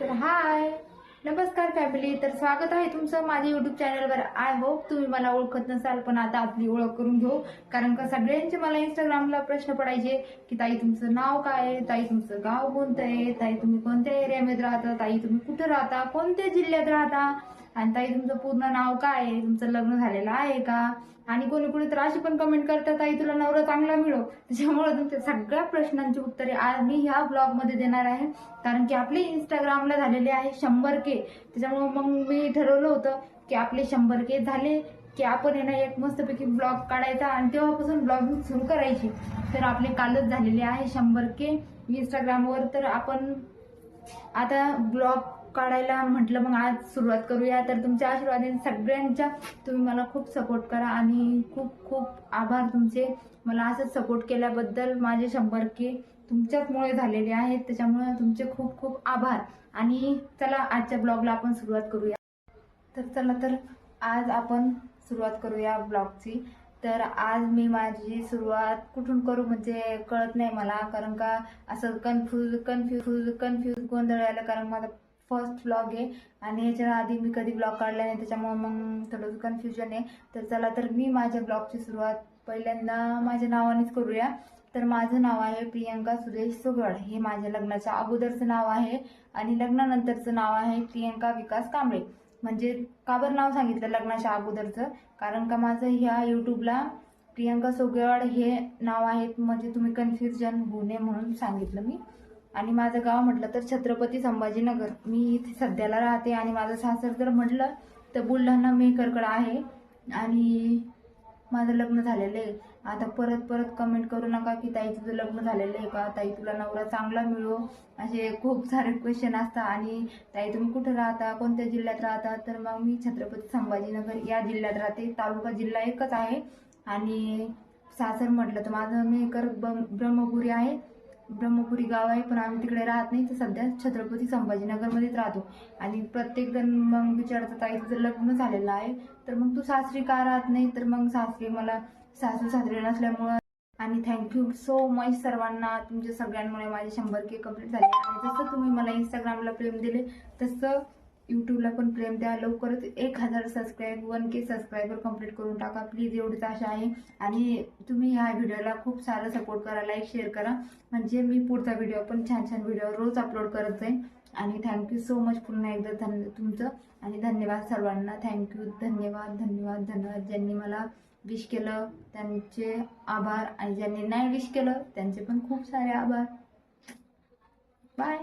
तर हाय. नमस्कार फॅमिली. तर स्वागत आहे तुमचं माझ्या युट्यूब चॅनलवर आय होप तुम्ही मला ओळखत नसाल पण आता आपली ओळख करून घेऊ. कारण का सगळ्यांचे मला इंस्टाग्रामला प्रश्न पडायचे की ताई तुमचं नाव काय आहे? ताई तुमचं गाव कोणतं आहे? ताई तुम्ही कोणत्या एरियामध्ये राहता? ताई तुम्ही कुठं राहता? कोणत्या जिल्ह्यात राहता? आणि ताई तुमचं पूर्ण नाव काय आहे? तुमचं लग्न झालेलं आहे का? आणि कोणी कोणी तर अशी पण कमेंट करतात ताई तुला नवरा चांगला मिळो. त्याच्यामुळे तुमच्या सगळ्या प्रश्नांची उत्तरे आज मी ह्या ब्लॉगमध्ये देणार आहे. कारण की आपले इंस्टाग्रामला झालेले आहे शंभर के त्याच्यामुळे मग मी ठरवलं होतं की आपले शंभर के झाले की आपण येणं एक मस्तपैकी ब्लॉग काढायचा. आणि तेव्हापासून ब्लॉगिंग सुरू करायची. तर आपले कालच झालेले आहे शंभर के इंस्टाग्रामवर तर आपण आता ब्लॉग काढायला म्हटलं मग आज सुरुवात करूया. तर तुमच्या आशीर्वादाने सगळ्यांच्या तुम्ही मला खूप सपोर्ट करा आणि खूप खूप आभार तुमचे. मला असंच सपोर्ट केल्याबद्दल माझे शंभर के तुमच्याचमुळे झालेले आहेत. त्याच्यामुळे तुमचे खूप खूप आभार. आणि चला आजच्या ब्लॉगला आपण सुरुवात करूया. तर चला तर आज आपण सुरुवात करूया ब्लॉगची. तर आज मी माझी सुरुवात कुठून करू म्हणजे कळत नाही मला कारण का असं कन्फ्यूज कन्फ्यूज कन्फ्यूज गोंधळायला कारण माझा फर्स्ट ब्लॉग आहे. आणि याच्या आधी मी कधी ब्लॉग काढला नाही त्याच्यामुळे मग थोडं कन्फ्युजन आहे. तर चला तर मी माझ्या ब्लॉगची सुरुवात पहिल्यांदा माझ्या नावानेच करूया. तर माझं नाव आहे प्रियंका सुरेश सोगड हे माझ्या लग्नाच्या अगोदरचं नाव आहे आणि लग्नानंतरचं नाव आहे प्रियंका विकास कांबळे. म्हणजे का बरं नाव सांगितलं लग्नाच्या अगोदरचं? कारण का माझं ह्या यूट्यूबला प्रियंका सोगेवाड हे नाव आहे म्हणजे तुम्ही कन्फ्युजन होऊ नये म्हणून सांगितलं मी. आणि माझं गाव म्हटलं तर छत्रपती संभाजीनगर. मी इथे सध्याला राहते आणि माझं सासर जर म्हटलं तर बुलढाणा मेकरकडं आहे. आणि माझं लग्न झालेलं आहे. आता परत परत कमेंट करू नका की ताई तुझं लग्न झालेलं आहे का? ताई तुला नवरा चांगला मिळो. असे खूप सारे क्वेश्चन असतात. आणि ताई तुम्ही कुठं राहता? कोणत्या जिल्ह्यात राहता? तर मग मी छत्रपती संभाजीनगर या जिल्ह्यात राहते. तालुका जिल्हा एकच आहे. आणि सासर म्हटलं तर माझं मेकर ब्रह्मपुरी आहे. ब्रह्मपुरी गाव आहे पण आम्ही तिकडे राहत नाही. तर सध्या छत्रपती संभाजीनगरमध्येच राहतो. आणि प्रत्येक जण मग विचारतात ताई तुझं लग्न झालेलं आहे तर मग तू सासरी का राहत नाही? तर मग सासरी मला सासू सासरे नसल्यामुळं आणि थँक्यू सो मच सर्वांना. तुमच्या सगळ्यांमुळे माझे शंभर के कंप्लीट झाले. आणि जसं तुम्ही मला इंस्टाग्रामला प्रेम दिले तसं यूट्यूबला पण प्रेम द्या. लवकरच एक हजार subscribe one K subscriber complete करून टाका. प्लीज एवढीच आशा आहे. आणि तुम्ही ह्या व्हिडिओला खूप सारा सपोर्ट करा लाईक शेअर करा. म्हणजे मी पुढचा व्हिडिओ पण छान छान व्हिडिओ रोज अपलोड करत जाईन. आणि थँक्यू सो मच पुन्हा एकदा धन्य तुमचं. आणि धन्यवाद सर्वांना. थँक्यू धन्यवाद धन्यवाद धन्यवाद. ज्यांनी मला विश केलं त्यांचे आभार. आणि ज्यांनी नाही विश केलं त्यांचे पण खूप सारे आभार. बाय